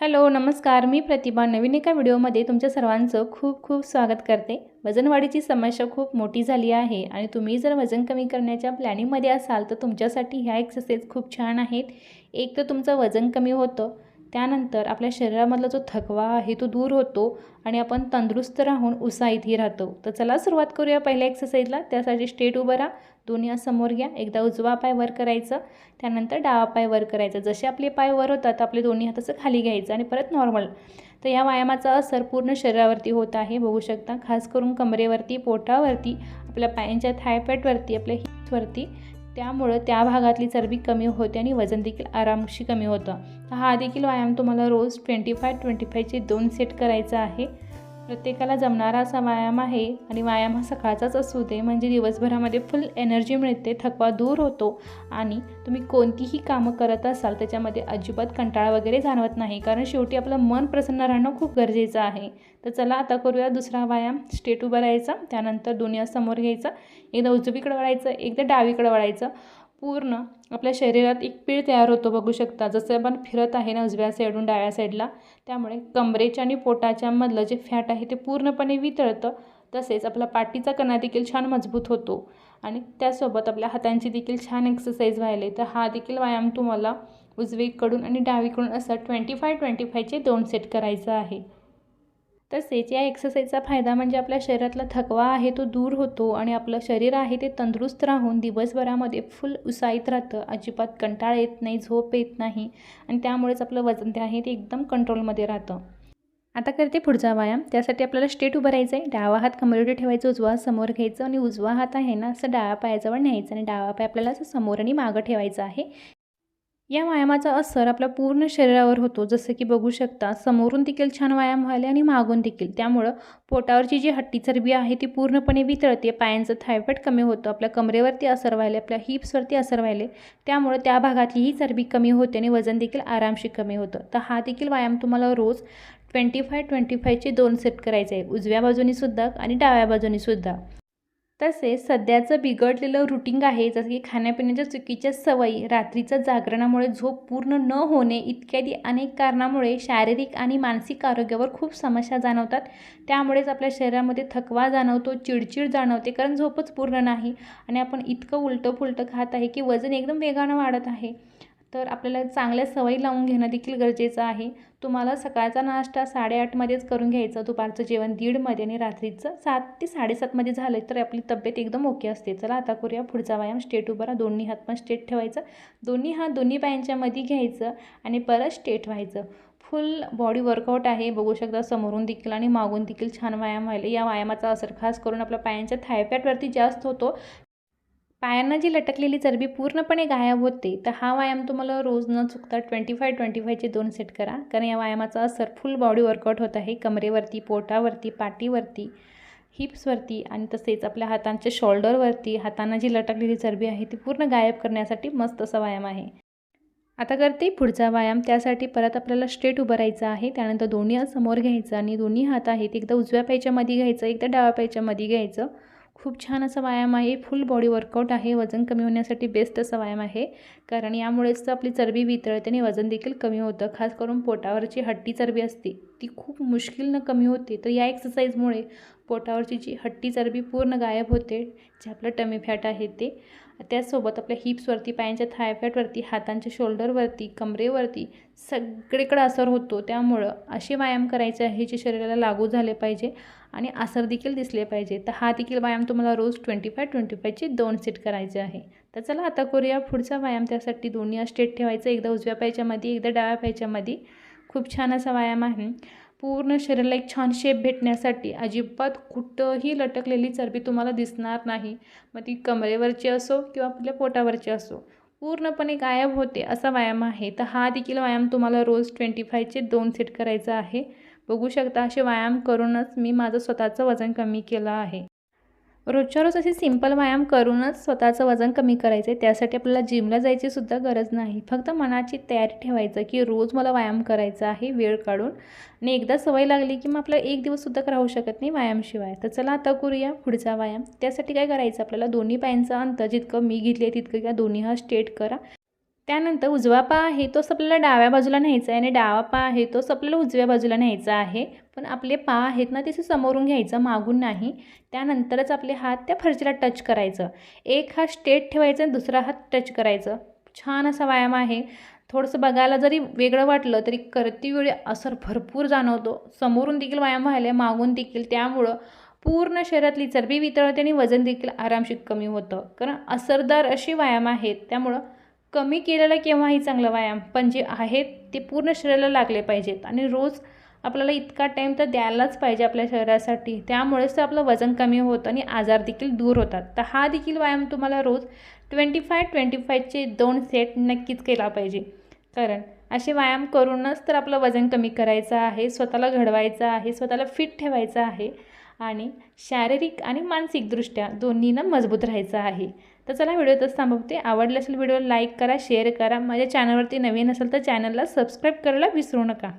Hello नमस्कार. मी प्रतिभा. नवीन एका व्हिडिओमध्ये तुमच्या सर्वांचं खूप खूप स्वागत करते. वजनवाढीची समस्या खूप मोठी झाली आहे आणि तुम्ही जर वजन कमी करण्याच्या प्लॅनिंगमध्ये असाल तर तुमच्यासाठी ह्या एक्सरसाइज खूप छान आहेत. एक तर तुमचं वजन कमी होतं. त्यानंतर आपल्या शरीरामधला जो थकवा आहे तो दूर होतो आणि आपण तंदुरुस्त राहून उत्साहितही राहतो. तर चला सुरुवात करूया पहिल्या एक्सरसाइजला त्यासाठी स्टेट उभं राहा. दोन्ही समोर घ्या. एकदा उजवा पाय वर करायचं. त्यानंतर डावा पाय वर करायचा. जसे आपले पाय वर होतात आपले दोन्ही हाताचं खाली घ्यायचं आणि परत नॉर्मल तर या व्यायामाचा असर पूर्ण शरीरावरती होत आहे. बघू शकता खास करून कमरेवरती पोटावरती आपल्या पायांच्या थायपॅटवरती आपल्या हिप्सवरती त्यामुळं त्या भागातली चरबी कमी होते आणि वजन देखील आरामशी कमी होतं. हा देखील व्यायाम तुम्हाला रोज ट्वेंटी फाय ट्वेंटी फायचे दोन सेट करायचा आहे. प्रत्येकाला जमणारा असा व्यायाम आहे आणि व्यायाम हा सकाळचाच असू दे म्हणजे दिवसभरामध्ये फुल एनर्जी मिळते थकवा दूर होतो आणि तुम्ही कोणतीही कामं करत असाल त्याच्यामध्ये अजिबात कंटाळा वगैरे जाणवत नाही. कारण शेवटी आपलं मन प्रसन्न राहणं खूप गरजेचं आहे. तर चला आता करूया दुसरा व्यायाम. स्टेट उभं राहायचा त्यानंतर दोन्ही समोर घ्यायचा. एकदा उजवीकडे वळायचं एकदा डावीकडे वळायचं. पूर्ण आपल्या शरीरात एक पीळ तयार होतो बघू शकता. जसं आपण फिरत आहे ना उजव्या साईडून डाव्या साईडला त्यामुळे कमरेच्या आणि पोटाच्या मधलं जे फॅट आहे ते पूर्णपणे वितळतं. तसेच आपला पाठीचा कणा देखील छान मजबूत होतो. आणि त्यासोबत आपल्या हातांची देखील छान एक्सरसाइज व्हायला. तर हा देखील व्यायाम तुम्हाला उजवीकडून आणि डावीकडून असं ट्वेंटी फाय ट्वेंटी फायचे दोन सेट करायचा आहे. तसेच या एक्सरसाइजचा फायदा म्हणजे आपल्या शरीरातला थकवा आहे तो दूर होतो आणि आपलं शरीर आहे ते तंदुरुस्त राहून दिवसभरामध्ये फुल उत्साहित राहतं. अजिबात कंटाळ येत नाही झोप येत नाही आणि त्यामुळेच आपलं वजन ते आहे ते एकदम कंट्रोलमध्ये राहतं. आता करते पुढचा व्यायाम. त्यासाठी आपल्याला स्टेट उभं राहायचं आहे डावा हात कमरेवर ठेवायचं उजवा समोर घ्यायचं आणि उजवा हात आहे ना असं डाव्या पायाजवळ न्यायचं आणि डावा पाय आपल्याला असं समोर आणि मागं ठेवायचं आहे. या व्यायामाचा असर आपल्या पूर्ण शरीरावर होतो. जसं की बघू शकता समोरून देखील छान व्यायाम व्हायला आणि मागून देखील. त्यामुळं पोटावरची जी हट्टी चरबी आहे ती पूर्णपणे वितळते. पायांचं थायफॉईड कमी होतं. आपल्या कमरेवरती असर व्हायले आपल्या हिप्सवरती असर व्हायले त्यामुळं त्या भागातली ही चरबी कमी होते आणि वजन देखील आरामशी कमी होतं. तर हा देखील व्यायाम तुम्हाला रोज ट्वेंटी फाय ट्वेंटी फायचे दोन सेट करायचे आहे उजव्या बाजूनीसुद्धा आणि डाव्या बाजूनीसुद्धा तसेच सध्याचं बिघडलेलं रुटीन आहे जसं की खाण्यापिण्याच्या चुकीच्या सवयी रात्रीचं जागरणामुळे झोप पूर्ण न होणे इत्यादी अनेक कारणामुळे शारीरिक आणि मानसिक आरोग्यावर खूप समस्या जाणवतात. त्यामुळेच आपल्या शरीरामध्ये थकवा जाणवतो चिडचिड जाणवते कारण झोपच पूर्ण नाही. आणि आपण इतकं उलटं फुलटं खात आहे की वजन एकदम वेगानं वाढत आहे. तर आपल्याला चांगल्या सवयी लावून घेणं देखील गरजेचं आहे. तुम्हाला सकाळचा नाश्ता साडेआठमध्येच करून घ्यायचं दुपारचं जेवण दीडमध्ये आणि रात्रीचं सात ते साडेसातमध्ये झालं तर आपली तब्येत एकदम ओके असते. चला आता करूया पुढचा व्यायाम. स्टेट उभा राहा. दोन्ही हात पण स्टेट ठेवायचं. दोन्ही हात दोन्ही पायांच्यामध्ये घ्यायचं आणि परत स्टेट व्हायचं. फुल बॉडी वर्कआउट आहे. बघू शकता समोरून देखील आणि मागून देखील छान व्यायाम व्हायला. या व्यायामाचा असर खास करून आपल्या पायांच्या थायपॅटवरती जास्त होतो. पायांना जी लटकलेली चरबी पूर्णपणे गायब होते तर हा व्यायाम तुम्हाला रोज न चुकता ट्वेंटी फाय ट्वेंटी फायचे दोन सेट करा. कारण या व्यायामाचा असर फुल बॉडी वर्कआउट होत आहे. कमरेवरती पोटावरती पाठीवरती हिप्सवरती आणि तसेच आपल्या हातांच्या शोल्डरवरती हातांना जी लटकलेली चरबी आहे ती पूर्ण गायब करण्यासाठी मस्त असा व्यायाम आहे. आता करते पुढचा व्यायाम. त्यासाठी परत आपल्याला स्ट्रेट उभं राहायचं आहे. त्यानंतर दोन्ही हात समोर घ्यायचं आणि दोन्ही हात आहेत एकदा उजव्या पायच्यामध्ये घ्यायचं एकदा डाव्या पायच्या मध्ये घ्यायचं. खूप छान असा व्यायाम आहे. फुल बॉडी वर्कआउट आहे. वजन कमी होण्यासाठी बेस्ट असा व्यायाम आहे. कारण यामुळेच आपली चरबी वितळते आणि वजन देखील कमी होतं. खास करून पोटावरची हट्टी चरबी असते ती खूप मुश्किलनं कमी होते. तर या एक्सरसाइजमुळे पोटावरची जी हट्टी चरबी पूर्ण गायब होते. जे आपलं टमी फॅट आहे ते. त्याचसोबत आपल्या हिप्सवरती पायांच्या थायफॅटवरती हातांच्या शोल्डरवरती कमरेवरती सगळीकडे असर होतो. त्यामुळं असे व्यायाम करायचे आहे जे शरीराला लागू झाले पाहिजे आणि असर देखील दिसले पाहिजे. तर हा देखील व्यायाम तुम्हाला रोज ट्वेंटी फाय ट्वेंटी फायचे दोन सेट करायचे आहे. तर चला आता करूया पुढचा व्यायाम. त्यासाठी दोन्ही स्टेट ठेवायचं. एकदा उजव्या पायच्यामध्ये एकदा डाव्या पायच्यामध्ये. खूप छान असा व्यायाम आहे. पूर्ण शरीराला एक छान शेप भेटण्यासाठी अजिबात कुठंही लटकलेली चरबी तुम्हाला दिसणार नाही. मग ती कमरेवरची असो किंवा आपल्या पोटावरची असो पूर्णपणे गायब होते असा व्यायाम आहे. तर हा देखील व्यायाम तुम्हाला रोज ट्वेंटी फायचे दोन सेट करायचा आहे. बघू शकता असे व्यायाम करूनच मी माझं स्वतःचं वजन कमी केलं आहे. रोजच्या रोज असे सिंपल व्यायाम करूनच स्वतःचं वजन कमी करायचं आहे त्यासाठी आपल्याला जिमला जायची सुद्धा गरज नाही. फक्त मनाची तयारी ठेवायचं की रोज मला व्यायाम करायचा आहे वेळ काढून. आणि एकदा सवय लागली की मग आपल्याला एक दिवससुद्धा राहू शकत नाही व्यायामशिवाय. तर चला आता करूया पुढचा व्यायाम. त्यासाठी काय करायचं आपल्याला? दोन्ही पायांचं अंतर जितकं मी घेतली आहे तितकं किंवा दोन्ही हा स्ट्रेट करा. त्यानंतर उजवा पा आहे तोच आपल्याला डाव्या बाजूला न्यायचा आहे आणि डावा पा आहे तोच आपल्याला उजव्या बाजूला न्यायचा आहे. पण आपले पा आहेत ना तिथे समोरून घ्यायचं मागून नाही. त्यानंतरच आपले हात त्या फरशीला टच करायचं. एक हात स्ट्रेट ठेवायचा आणि दुसरा हात टच करायचं. छान असा व्यायाम आहे. थोडंसं बघायला जरी वेगळं वाटलं तरी करती वेळी असर भरपूर जाणवतो. समोरून देखील व्यायाम व्हायला मागून देखील. त्यामुळं पूर्ण शरीरातली चरबी वितळते आणि वजन देखील आरामशीर कमी होतं. कारण असरदार असे व्यायाम आहेत. त्यामुळं कमी केलेला केव्हाही चांगला व्यायाम पण जे आहेत ते पूर्ण शरीराला लागले पाहिजेत. आणि रोज आपल्याला इतका टाईम तर द्यायलाच पाहिजे आपल्या शरीरासाठी. त्यामुळेच तर आपलं वजन कमी होतं आणि आजार देखील दूर होतात. तर हा देखील व्यायाम तुम्हाला रोज ट्वेंटी फाय ट्वेंटी फायचे दोन सेट नक्कीच केला पाहिजे. कारण असे व्यायाम करूनच तर आपलं वजन कमी करायचं आहे स्वतःला घडवायचं आहे स्वतःला फिट ठेवायचं आहे आणि शारीरिक आणि मानसिकदृष्ट्या दोन्हीनं मजबूत राहायचं आहे. तर चला व्हिडिओतच थांबवते. आवडले असेल व्हिडिओ लाईक करा शेअर करा. माझ्या चॅनलवरती नवीन असेल तर चॅनलला सबस्क्राईब करायला विसरू नका.